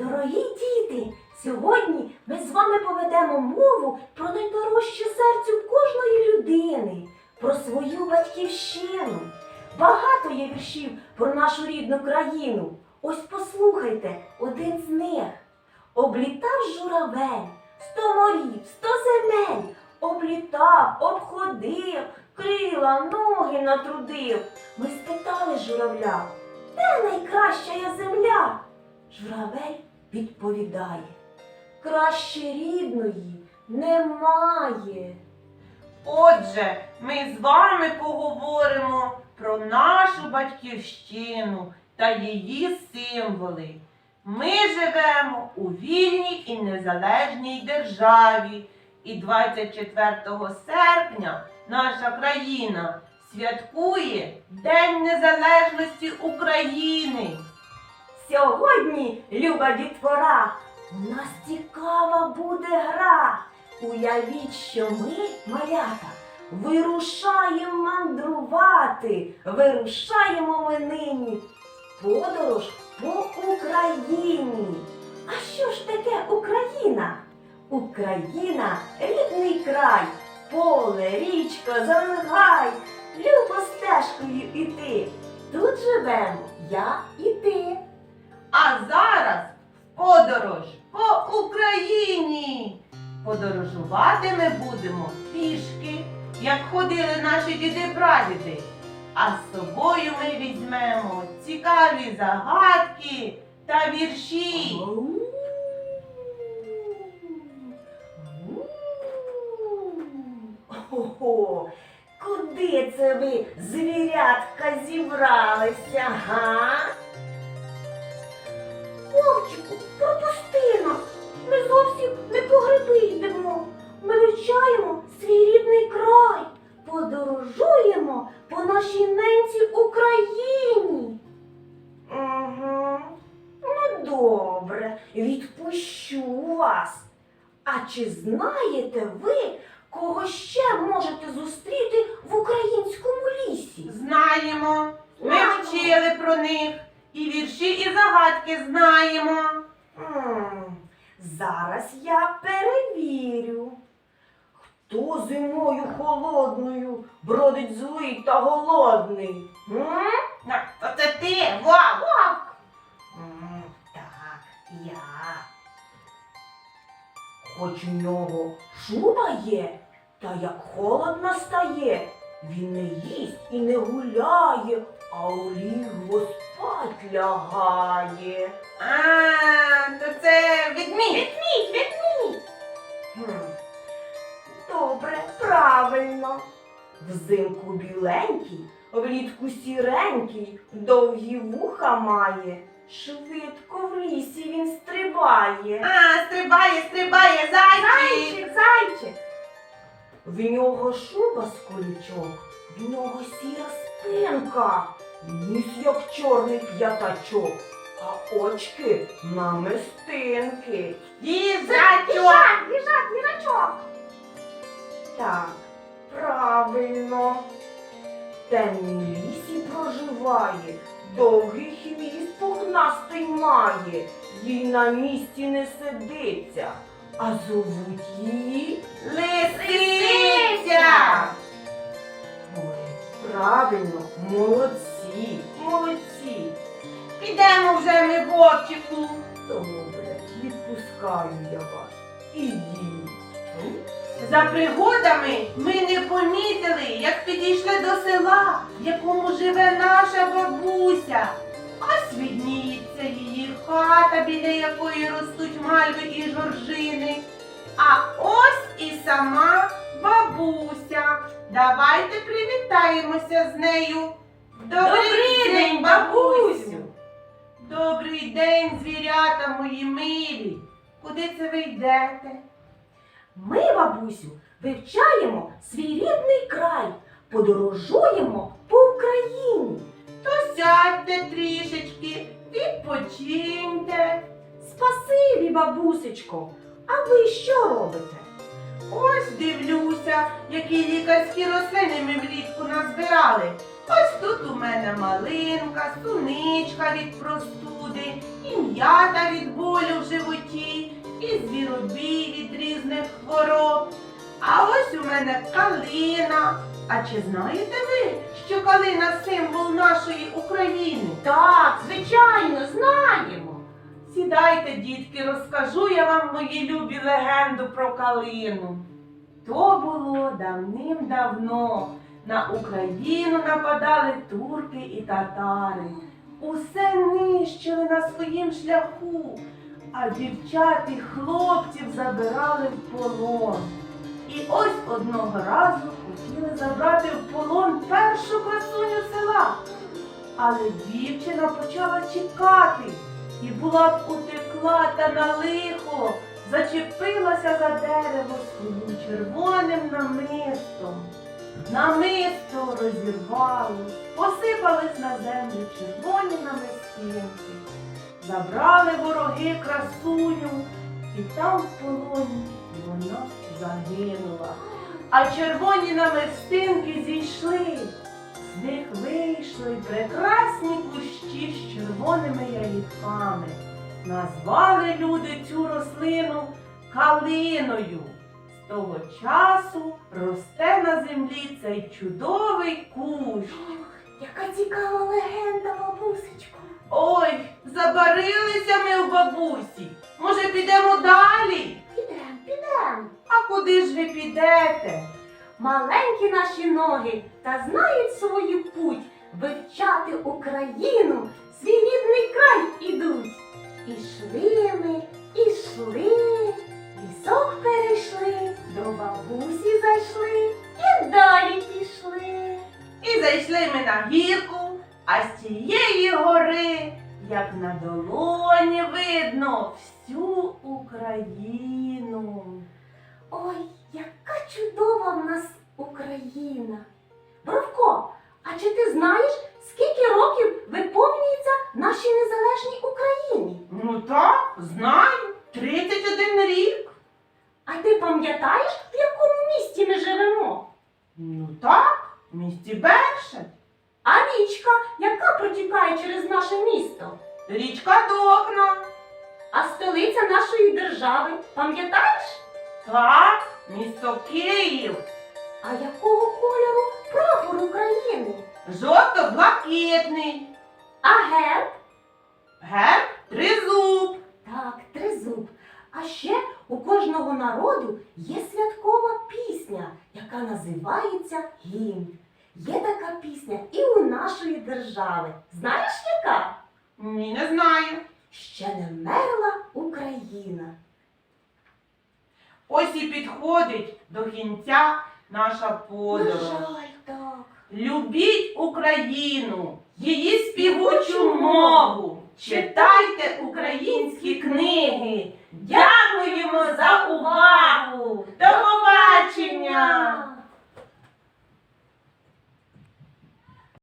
Дорогі діти, сьогодні ми з вами поведемо мову про найдорожче серцю кожної людини, про свою батьківщину. Багато є віршів про нашу рідну країну. Ось послухайте один з них. Облітав журавель, сто морів, сто земель, облітав, обходив, крила, ноги натрудив. Ми спитали журавля, де найкраща є земля? Журавель відповідає, краще рідної немає. Отже, ми з вами поговоримо про нашу батьківщину та її символи. Ми живемо у вільній і незалежній державі, і 24 серпня наша країна святкує День Незалежності України. Сьогодні, люба дітвора, у нас цікава буде гра. Уявіть, що ми, малята, вирушаємо мандрувати, вирушаємо ми нині подорож по Україні. А що ж таке Україна? Україна рідний край, поле, річка, зангай, любо стежкою іти. Тут живемо я і ти. А зараз в подорож по Україні. Подорожувати ми будемо пішки, як ходили наші діди-прадіди. А з собою ми візьмемо цікаві загадки та вірші. Ого, куди це ви, звірятка, зібралися, га? Вовчику, пропусти нас. Ми зовсім не по гриби йдемо. Ми вивчаємо свій рідний край, подорожуємо по нашій ненці Україні. Угу. Ну, добре, відпущу вас. А чи знаєте ви, кого ще можете зустріти в українському лісі? Знаємо, ми вчили про них, вірші, і загадки знаємо. М, Зараз я перевірю. Хто зимою холодною бродить злий та голодний? М? На, То це ти, вау! Хоч у нього шуба є, та як холодно стає, він не їсть і не гуляє, а у лігво спать лягає. А, то це відмінь. Відміть, відміть. Хм. Добре, правильно. Взимку біленький, влітку сіренький, довгі вуха має. Швидко в лісі він стрибає. А, стрибає, стрибає, зайчик. Зайчик, зайчик. В нього шуба з колючок, в нього сіра спинка, ніс як чорний п'ятачок, а очки намистинки. Їжачок. їжак, їжачок. Так, правильно. Темній лісі проживає, довгий хвіст пухнастий має, їй на місці не сидиться, а зовуть її. Лисиця. Правильно, молодці, молодці. Підемо вже ми, вовчику. Добре, відпускаю я вас. Ідіть. За пригодами ми не помітили, як підійшли до села, в якому живе наша бабуся. Ось відніється її хата, біля якої ростуть мальви і жоржини. А ось і сама бабуся. Давайте привітаємося з нею. Добрий день, бабусю! Добрий день, звірята мої милі. Куди це ви йдете? Ми, бабусю, вивчаємо свій рідний край, подорожуємо по Україні. То сядьте трішечки, відпочиньте. Спасибі, бабусечко. А ви що робите? Ось дивлюся, які лікарські рослини ми влітку назбирали. Ось тут у мене малинка, суничка від простуди, і м'ята від болю в животі, і звіробій від різних хвороб. А ось у мене калина. А чи знаєте ви, що калина символ нашої України? Так, звичайно, знаємо. Сідайте, дітки, розкажу я вам мої любі легенду про калину. То було давним-давно. На Україну нападали турки і татари. Усе нищили на своїм шляху, а дівчат і хлопців забирали в полон. І ось одного разу хотіли забрати в полон першу красуню села. Але дівчина почала чекати і була б утекла та на лихо, зачепилася за дерево своїм червоним намистом. Намисто розірвалось, посипались на землю червоні намистинки. Забрали вороги красуню, і там в полоні вона загинула. А червоні намистинки зійшли. З них вийшли прекрасні кущі з червоними ягідками. Назвали люди цю рослину калиною. З того часу росте на землі цей чудовий кущ. Яка цікава легенда, бабусечко. Ой, забарилися ми у бабусі. Може, підемо далі? Підем, підем. А куди ж ви підете? Маленькі наші ноги та знають свою путь вивчати Україну, свій рідний край ідуть. Ішли ми, ішли, лісок перейшли, до бабусі зайшли і далі пішли. І зайшли ми на гірку, а з тієї гори, як на долоні видно, всю Україну. Ой, яка чудова в нас Україна. Бровко, а чи ти знаєш, скільки років виповнюється нашій незалежній Україні? Ну так, знаю, 31 рік. А ти пам'ятаєш, в якому місті ми живемо? Ну так, в місті Бершадь. А річка, яка протікає через наше місто? Річка Дохна. А столиця нашої держави, пам'ятаєш? Так, місто Київ. А якого кольору прапор України? Жовто-блакитний. А герб? Герб тризуб. Так, тризуб. А ще у кожного народу є святкова пісня, яка називається гімн. Є така пісня і у нашої держави. Знаєш яка? Ні, не знаю. Ще не мерла Україна. Ось і підходить до кінця наша подорож. Любіть Україну, її співучу мову. Читайте українські книги. Дякуємо за увагу. До побачення!